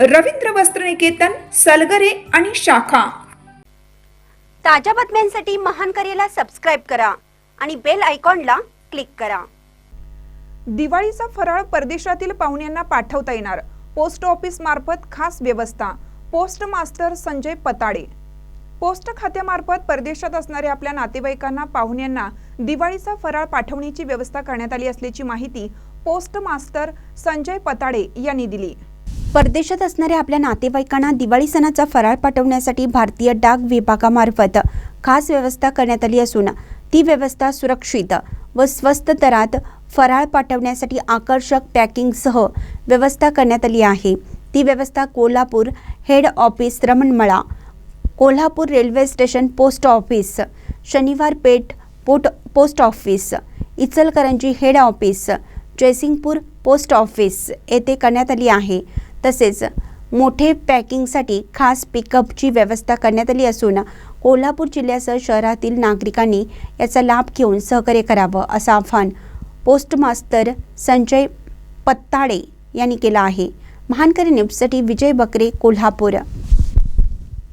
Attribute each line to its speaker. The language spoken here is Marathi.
Speaker 1: रवींद्र वस्त्रनिकेतन सलगरे आणि शाखा.
Speaker 2: ताज्या बातम्यांसाठी महान करेला सबस्क्राईब करा आणि बेल आयकॉनला क्लिक करा.
Speaker 1: दिवाळीचा फराळ परदेशातील पाहुण्यांना पाठवता येणार. पोस्ट ऑफिस मार्फत खास व्यवस्था. Post master Sanjay Patade. Post खात्यामार्फत परदेशात असणाऱ्या आपल्या नातेवाईकांना पाहुण्यांना दिवाळीचा फराळ पाठवण्याची व्यवस्था करण्यात आली असल्याची माहिती पोस्ट मास्टर संजय पताडे यांनी दिली.
Speaker 2: परदेशात असणाऱ्या आपल्या नातेवाईकांना दिवाळी सणाचा फराळ पाठवण्यासाठी भारतीय डाक विभागामार्फत खास व्यवस्था करण्यात आली असून ती व्यवस्था सुरक्षित व स्वस्त दरात फराळ पाठवण्यासाठी आकर्षक पॅकिंगसह व्यवस्था करण्यात आली आहे. ती व्यवस्था Kolhapur head office Ramanmala Kolhapur railway station post office Shaniwar Peth पोट post office Ichalkaranji head office Jaysingpur post office येथे करण्यात आली आहे. तसेच मोठे पॅकिंगसाठी खास पिकअपची व्यवस्था करण्यात आली असून कोल्हापूर जिल्ह्यासह शहरातील नागरिकांनी याचा लाभ घेऊन सहकार्य करावं असं आव्हान पोस्टमास्तर संजय पत्ताडे यांनी केलं आहे. महानकरी न्यूजसाठी विजय बकरे कोल्हापूर.